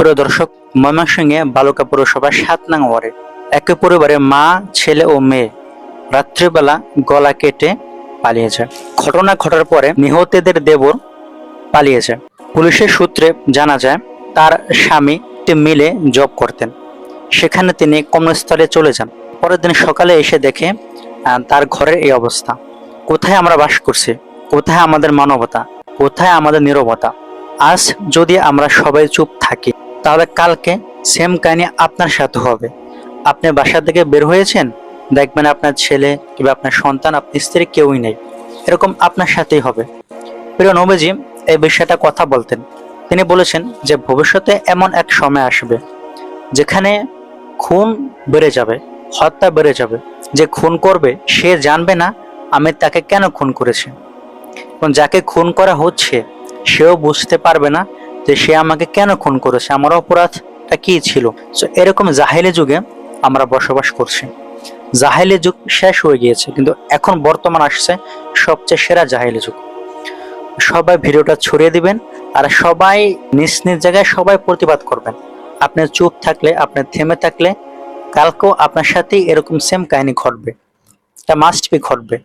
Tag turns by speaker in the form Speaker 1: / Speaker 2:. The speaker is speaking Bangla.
Speaker 1: প্রিয় দর্শক, ময়মনসিংহে বালুকা পৌরসভা সাত নং ওয়ার্ডে একই পরিবারে মা, ছেলে ও মেয়ে রাত্রিবেলা গলা কেটে পালিয়েছে। ঘটনা ঘটার পরে নিহতদের দেবর পালিয়েছে। পুলিশের সূত্রে জানা যায়, তার স্বামী মিলে জব করতেন। সেখানে তিনি কর্মস্থলে চলে যান। পরের দিন সকালে এসে দেখে তার ঘরের এই অবস্থা। কোথায় আমরা বাস করছি? কোথায় আমাদের মানবতা? কোথায় আমাদের নীরবতা? আজ যদি আমরা সবাই চুপ থাকি তাহলে কালকে সেম কাহিনী আপনার সাথে হবে। আপনি বাসা থেকে বের হয়েছেন, দেখবেন আপনার ছেলে কিংবা আপনার সন্তান, আপনার স্ত্রী কেউই নেই। এরকম আপনার সাথেই হবে। প্রিয় নবীজি, এই বিষয়টা কথা বলতেন। তিনি বলেছেন যে ভবিষ্যতে এমন এক সময় আসবে, যেখানে খুন বেড়ে যাবে, হত্যা বেড়ে যাবে। যে খুন করবে, সে জানবে না, আমি তাকে কেন খুন করেছি। এবং যাকে খুন করা হচ্ছে, সেও বুঝতে পারবে না যে সে আমাকে কেন খুন করেছে? আমার অপরাধটা কি ছিল? So, এরকম জাহেলি যুগে আমরা বসবাস করছি। জাহেলি যুগ শেষ হয়ে গিয়েছে কিন্তু এখন বর্তমান আসছে সবচেয়ে সেরা জাহেলি যুগ। সবাই ভিডিওটা ছড়িয়ে দিবেন আর সবাই নিজ নিজ জায়গায় সবাই প্রতিবাদ করবেন। আপনি চুপ থাকলে আপনি থেমে থাকলে কালকেও আপনার সাথেই এরকম সেম কাহিনী ঘটবে। এটা মাস্ট বি ঘটবে।